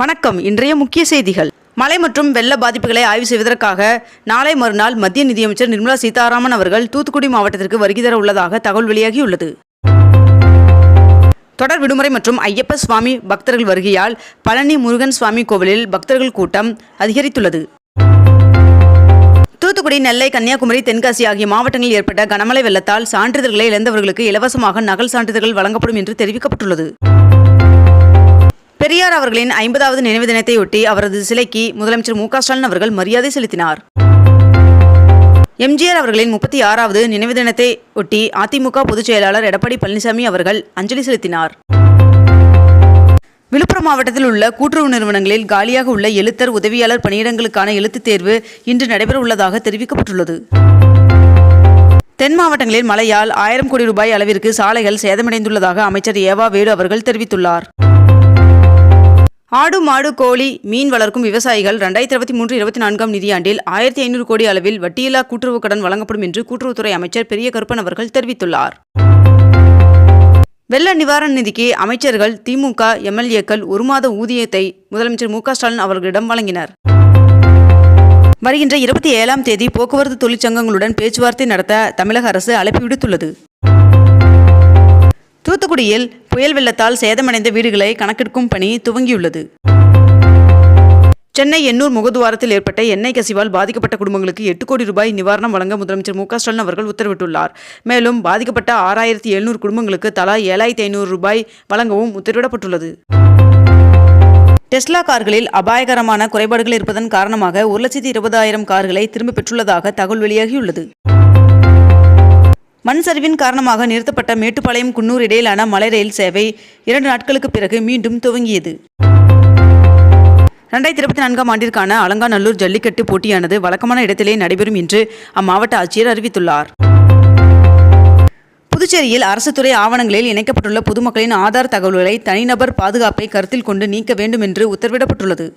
வணக்கம். இன்றைய முக்கிய செய்திகள். மழை மற்றும் வெள்ள பாதிப்புகளை ஆய்வு செய்வதற்காக நாளை மறுநாள் மத்திய நிதியமைச்சர் நிர்மலா சீதாராமன் அவர்கள் தூத்துக்குடி மாவட்டத்திற்கு வருகை தர உள்ளதாக தகவல் வெளியாகியுள்ளது. தொடர் விடுமுறை மற்றும் ஐயப்ப சுவாமி பக்தர்கள் வருகையால் பழனி முருகன் சுவாமி கோவிலில் பக்தர்கள் கூட்டம் அதிகரித்துள்ளது. தூத்துக்குடி நெல்லை கன்னியாகுமரி தென்காசி ஆகிய மாவட்டங்களில் ஏற்பட்ட கனமழை வெள்ளத்தால் சான்றிதழ்களை இழந்தவர்களுக்கு இலவசமாக நகல் சான்றிதழ்கள் வழங்கப்படும் என்று தெரிவிக்கப்பட்டுள்ளது. பெரியார் அவர்களின் ஐம்பதாவது நினைவு தினத்தையொட்டி அவரது சிலைக்கு முதலமைச்சர் மு ஸ்டாலின் அவர்கள் மரியாதை செலுத்தினார். எம்ஜிஆர் அவர்களின் முப்பத்தி ஆறாவது நினைவு தினத்தை ஒட்டி அதிமுக பொதுச் செயலாளர் எடப்பாடி பழனிசாமி அவர்கள் அஞ்சலி செலுத்தினார். விழுப்புரம் மாவட்டத்தில் உள்ள கூட்டுறவு நிறுவனங்களில் காலியாக உள்ள எழுத்தர் உதவியாளர் பணியிடங்களுக்கான எழுத்துத் தேர்வு இன்று நடைபெற உள்ளதாக தெரிவிக்கப்பட்டுள்ளது. தென் மாவட்டங்களில் மழையால் ஆயிரம் கோடி ரூபாய் அளவிற்கு சாலைகள் சேதமடைந்துள்ளதாக அமைச்சர் ஏவா வேடு அவர்கள் தெரிவித்துள்ளார். ஆடு மாடு கோழி மீன் வளர்க்கும் விவசாயிகள் ரெண்டாயிரத்தி இருபத்தி மூன்று இருபத்தி நான்காம் நிதியாண்டில் ஆயிரத்தி ஐநூறு கோடி அளவில் வட்டியில்லா கூட்டுறவு கடன் வழங்கப்படும் என்று கூட்டுறவுத்துறை அமைச்சர் பெரிய கருப்பன் அவர்கள் தெரிவித்துள்ளார். வெள்ள நிவாரண நிதிக்கு அமைச்சர்கள் திமுக எம்எல்ஏக்கள் ஒரு மாத ஊதியத்தை முதலமைச்சர் மு ஸ்டாலின் அவர்களிடம் வழங்கினர். வருகின்ற இருபத்தி ஏழாம் தேதி போக்குவரத்து தொழிற்சங்கங்களுடன் பேச்சுவார்த்தை நடத்த தமிழக அரசு அழைப்பு விடுத்துள்ளது. தூத்துக்குடியில் புயல் வெள்ளத்தால் சேதமடைந்த வீடுகளை கணக்கெடுக்கும் பணி துவங்கியுள்ளது. சென்னை எண்ணூர் முகதுவாரத்தில் ஏற்பட்ட எண்ணெய் கசிவால் பாதிக்கப்பட்ட குடும்பங்களுக்கு எட்டு கோடி ரூபாய் நிவாரணம் வழங்க முதலமைச்சர் மு ஸ்டாலின் அவர்கள் உத்தரவிட்டுள்ளார். மேலும் பாதிக்கப்பட்ட ஆறாயிரத்தி எழுநூறு குடும்பங்களுக்கு தலா ஏழாயிரத்தி ஐநூறு ரூபாய் வழங்கவும் உத்தரவிடப்பட்டுள்ளது. டெஸ்லா கார்களில் அபாயகரமான குறைபாடுகள் இருப்பதன் காரணமாக ஒரு லட்சத்தி இருபதாயிரம் கார்களை திரும்பப் பெற்றுள்ளதாக தகவல் வெளியாகியுள்ளது. மண் சரிவின் காரணமாக நிறுத்தப்பட்ட மேட்டுப்பாளையம் குன்னூர் இடையிலான மலை ரயில் சேவை இரண்டு நாட்களுக்கு பிறகு மீண்டும் துவங்கியது. ரெண்டாயிரத்தி இருபத்தி நான்காம் ஆண்டிற்கான அலங்காநல்லூர் ஜல்லிக்கட்டு போட்டியானது வழக்கமான இடத்திலே நடைபெறும் என்று அம்மாவட்ட ஆட்சியர் அறிவித்துள்ளார். புதுச்சேரியில் அரசு துறை ஆவணங்களில் இணைக்கப்பட்டுள்ள பொதுமக்களின் ஆதார் தகவல்களை தனிநபர் பாதுகாப்பை கருத்தில் கொண்டு நீக்க வேண்டும் என்று உத்தரவிடப்பட்டுள்ளது.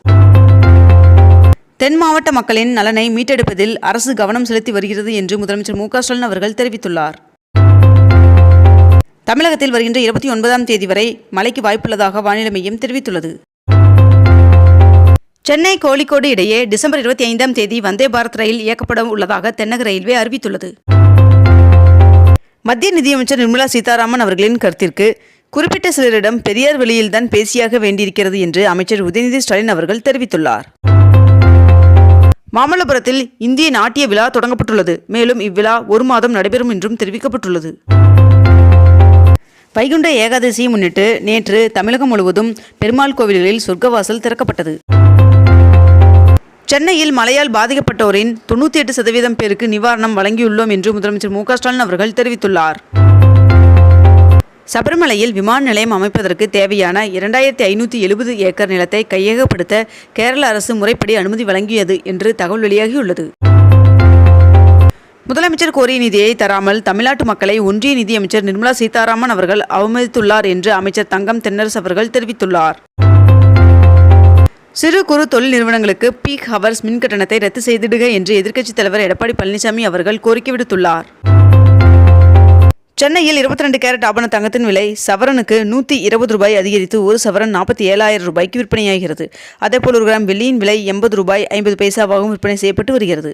தென் மாவட்ட மக்களின் நலனை மீட்டெடுப்பதில் அரசு கவனம் செலுத்தி வருகிறது என்று முதலமைச்சர் மு க ஸ்டாலின் அவர்கள் தெரிவித்துள்ளார். தமிழகத்தில் வருகின்ற இருபத்தி ஒன்பதாம் தேதி வரை மழைக்கு வாய்ப்புள்ளதாக வானிலை மையம் தெரிவித்துள்ளது. சென்னை கோழிக்கோடு இடையே டிசம்பர் இருபத்தி ஐந்தாம் தேதி வந்தே பாரத் ரயில் இயக்கப்பட உள்ளதாக தென்னக ரயில்வே அறிவித்துள்ளது. மத்திய நிதியமைச்சர் நிர்மலா சீதாராமன் அவர்களின் கருத்திற்கு குறிப்பிட்ட சிலரிடம் பெரியார் வெளியில்தான் பேசியாக வேண்டியிருக்கிறது என்று அமைச்சர் உதயநிதி ஸ்டாலின் அவர்கள் தெரிவித்துள்ளார். மாமல்லபுரத்தில் இந்திய நாட்டிய விழா தொடங்கப்பட்டுள்ளது. மேலும் இவ்விழா ஒரு மாதம் நடைபெறும் என்றும் தெரிவிக்கப்பட்டுள்ளது. வைகுண்ட ஏகாதசியை முன்னிட்டு நேற்று தமிழகம் முழுவதும் பெருமாள் கோவில்களில் சொர்க்கவாசல் திறக்கப்பட்டது. சென்னையில் மழையால் பாதிக்கப்பட்டோரின் தொண்ணூற்றி எட்டு சதவீதம் பேருக்கு நிவாரணம் வழங்கியுள்ளோம் என்று முதலமைச்சர் மு ஸ்டாலின் அவர்கள் தெரிவித்துள்ளார். சபரிமலையில் விமான நிலையம் அமைப்பதற்கு தேவையான இரண்டாயிரத்தி ஐநூற்றி எழுபது ஏக்கர் நிலத்தை கையகப்படுத்த கேரள அரசு முறைப்படி அனுமதி வழங்கியது என்று தகவல் வெளியாகியுள்ளது. முதலமைச்சர் கோரிய நிதியை தராமல் தமிழ்நாட்டு மக்களை ஒன்றிய நிதியமைச்சர் நிர்மலா சீதாராமன் அவர்கள் அவமதித்துள்ளார் என்று அமைச்சர் தங்கம் தென்னரசு அவர்கள் தெரிவித்துள்ளார். சிறு குறு தொழில் நிறுவனங்களுக்கு பீக் ஹவர்ஸ் மின் கட்டணத்தை ரத்து செய்திடுக என்று எதிர்க்கட்சித் தலைவர் எடப்பாடி பழனிசாமி அவர்கள் கோரிக்கை விடுத்துள்ளார். சென்னையில் இருபத்தி ரெண்டு கேரட் ஆபண தங்கத்தின் விலை சவரனுக்கு நூற்றி இருபது ரூபாய் அதிகரித்து ஒரு சவரன் நாற்பத்தி ஏழாயிரம் ரூபாய்க்கு விற்பனையாகிறது. அதேபோல் ஒரு கிராம் வெள்ளியின் விலை எண்பது ரூபாய் ஐம்பது பைசாவாகவும் விற்பனை செய்யப்பட்டு வருகிறது.